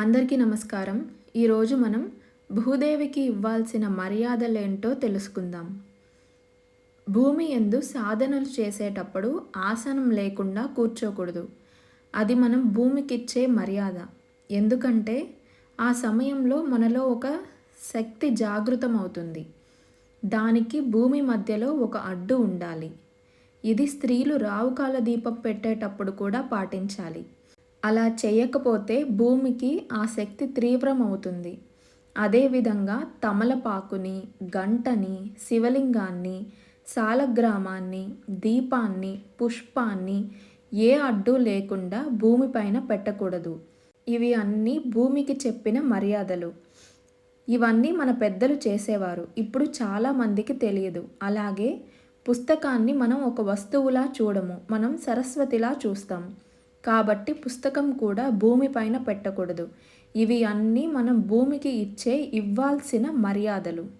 అందరికీ నమస్కారం. ఈరోజు మనం భూదేవికి ఇవ్వాల్సిన మర్యాదలేంటో తెలుసుకుందాం. భూమి ఎందు సాధనలు చేసేటప్పుడు ఆసనం లేకుండా కూర్చోకూడదు. అది మనం భూమికిచ్చే మర్యాద. ఎందుకంటే ఆ సమయంలో మనలో ఒక శక్తి జాగృతం అవుతుంది దానికి భూమి మధ్యలో ఒక అడ్డు ఉండాలి. ఇది స్త్రీలు రావుకాల దీపం పెట్టేటప్పుడు కూడా పాటించాలి. అలా చేయకపోతే భూమికి ఆ శక్తి తీవ్రమవుతుంది. అదేవిధంగా తమలపాకుని గంటని శివలింగాన్ని సాలగ్రామాన్ని దీపాన్ని పుష్పాన్ని ఏ అడ్డు లేకుండా భూమిపైన పెట్టకూడదు. ఇవి అన్నీ భూమికి చెప్పిన మర్యాదలు. ఇవన్నీ మన పెద్దలు చేసేవారు. ఇప్పుడు చాలామందికి తెలియదు. అలాగే పుస్తకాన్ని మనం ఒక వస్తువులా చూడము. మనం సరస్వతిలా చూస్తాం. కాబట్టి పుస్తకం కూడా భూమిపైన పెట్టకూడదు. ఇవి అన్నీ మనం భూమికి ఇచ్చే ఇవ్వాల్సిన మర్యాదలు.